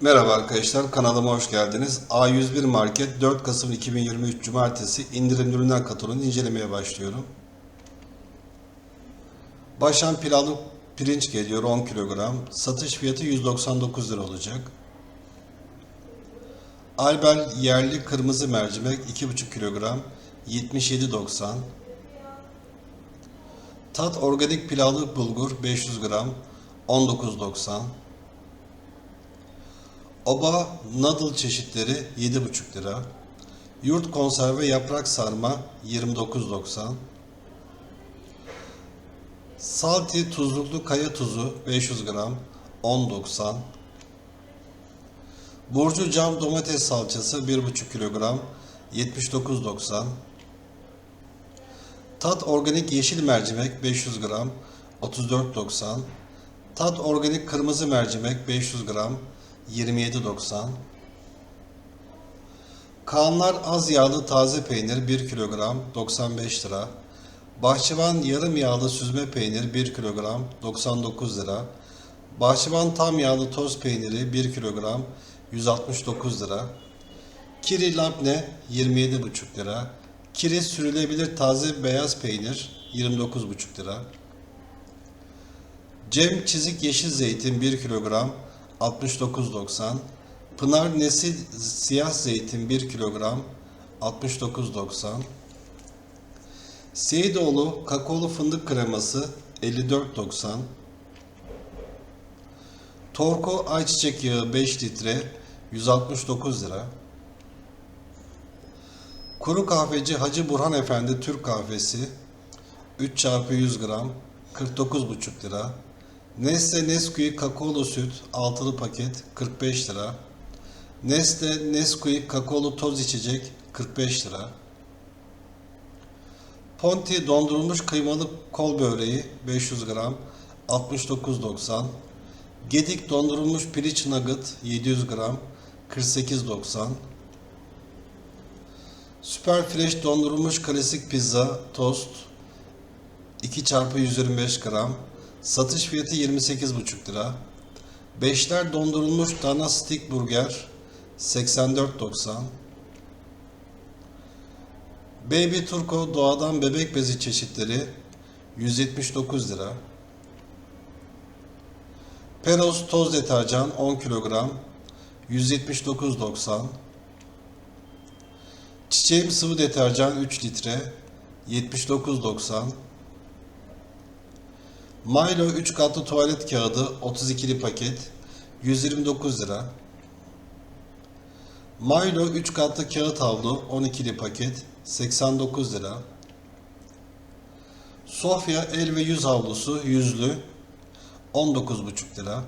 Merhaba arkadaşlar, kanalıma hoş geldiniz. A101 Market 4 Kasım 2023 Cumartesi indirimli ürünler kataloğunu incelemeye başlıyorum. Başan pilavlı pirinç geliyor 10 kilogram. Satış fiyatı 199 lira olacak. Albel yerli kırmızı mercimek 2,5 kilogram 77.90. Tat organik pilavlı bulgur 500 gram 19.90. Oba noodle çeşitleri 7,5 lira. Yurt konserve yaprak sarma 29.90. Salti tuzluklu kaya tuzu 500 gram 10.90. Burcu cam domates salçası 1,5 kilogram 79.90. Tat organik yeşil mercimek 500 gram 34.90. Tat organik kırmızı mercimek 500 gram 27.90 Kaanlar az yağlı taze peynir 1 kilogram 95 lira. Bahçıvan yarım yağlı süzme peynir 1 kilogram 99 lira. Bahçıvan tam yağlı toz peyniri 1 kilogram 169 lira. Kiri labne 27,5 lira. Kiri sürülebilir taze beyaz peynir 29,5 lira. Cem çizik yeşil zeytin 1 kilogram 69.90 Pınar Nesil siyah zeytin 1 kilogram 69.90 Seyidoğlu kakaolu fındık kreması 54.90 Torko ayçiçek yağı 5 litre 169 lira. Kuru kahveci Hacı Burhan Efendi Türk kahvesi 3 çarpı 100 gram 49,5 lira Nestle Nesquik kakaolu süt altılı paket 45 lira. Nestle Nesquik kakaolu toz içecek 45 lira. Ponti dondurulmuş kıymalı kol böreği 500 gram 69.90. Gedik dondurulmuş piliç nugget 700 gram 48.90. Süper Fresh dondurulmuş klasik pizza tost 2 çarpı 125 gram Satış fiyatı 28,5 lira. Beşler dondurulmuş dana stick burger 84.90. Baby Turco doğadan bebek bezi çeşitleri 179 lira. Peros toz deterjan 10 kilogram 179.90. Çiçeğim sıvı deterjan 3 litre 79.90. Milo 3 katlı tuvalet kağıdı 32'li paket 129 lira. Milo 3 katlı kağıt havlu 12'li paket 89 lira. Sofya el ve yüz havlusu yüzlü 19,5 lira.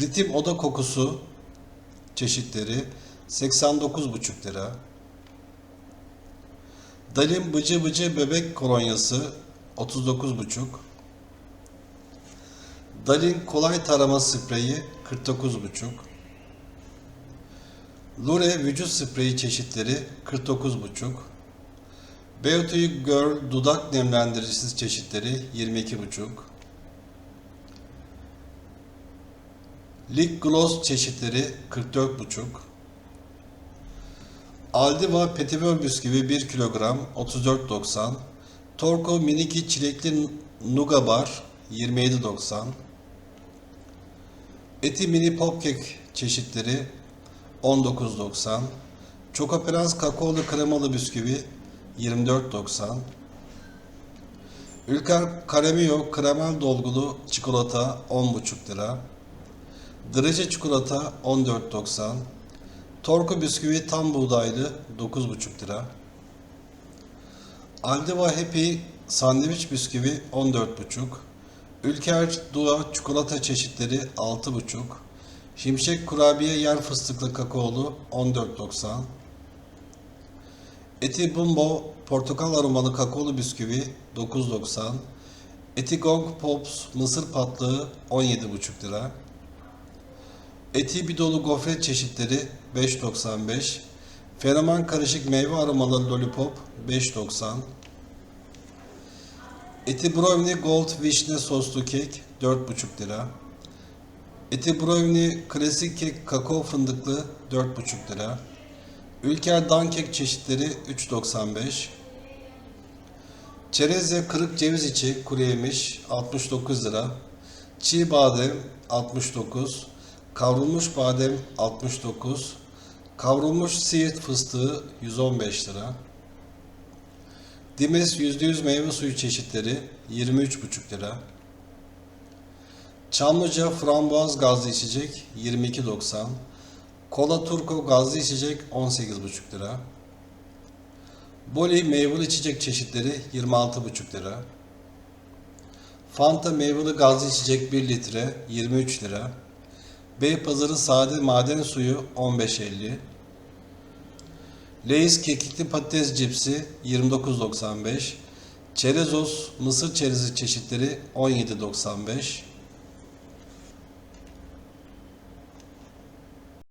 Ritim oda kokusu çeşitleri 89,5 lira. Dalim bıcı bıcı bebek kolonyası 39,5 Dalin kolay tarama spreyi 49,5 Lure vücut spreyi çeşitleri 49,5 Beauty Girl dudak nemlendiricisi çeşitleri 22,5 Lip Gloss çeşitleri 44,5 Aldiva Petibör bisküvi 1 kilogram 34,90 Torco Miniki çilekli Nuga Bar 27.90 Eti Mini Popkek çeşitleri 19.90 Chocoperans kakaolu kremalı bisküvi 24.90 Ülker Karamio kremel dolgulu çikolata 10.5 lira. Drece çikolata 14.90 Torku bisküvi tam buğdaylı 9.5 lira Aldiva Happy sandviç bisküvi 14,5. Ülker Dua çikolata çeşitleri 6,5. Şimşek kurabiye yer fıstıklı kakaolu 14,90. Eti Bumbo portakal aromalı kakaolu bisküvi 9,90. Eti Gong Pops mısır patlığı 17,5 lira. Eti bidolu gofret çeşitleri 5,95. Fenomen karışık meyve aromalı lollipop 5.90. Eti brownie gold vişne soslu kek 4.5 lira. Eti brownie klasik kek kakao fındıklı 4,5 lira. Ülker dan kek çeşitleri 3.95. Çerez ve kırık ceviz içi kuru yemiş 69 lira. Çiğ badem 69. Kavrulmuş badem 69. Kavrulmuş siirt fıstığı 115 lira. Dimes %100 meyve suyu çeşitleri 23,5 lira. Çamlıca frambuaz gazlı içecek 22.90. Kola Turko gazlı içecek 18,5 lira. Boli meyveli içecek çeşitleri 26,5 lira. Fanta meyveli gazlı içecek 1 litre 23 lira. Beypazarı sade maden suyu 15.50. Lay's kekikli patates cipsi 29.95. Çerezos mısır çerezi çeşitleri 17.95.